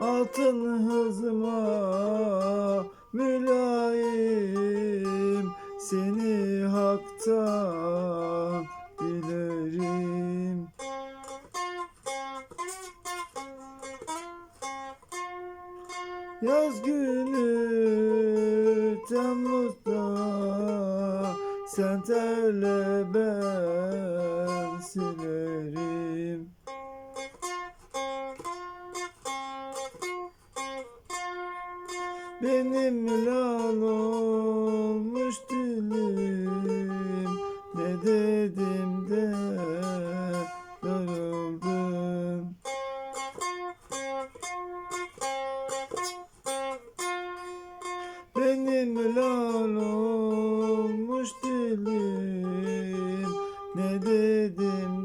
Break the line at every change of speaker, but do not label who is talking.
altın hızıma mülayim seni haktan dilerim. Yaz günü Temmuz'da sen terle ben silerim. Benim lal olmuş dilim. Ne dedim de darıldım Benim lal olmuş dilim. Ne dedim de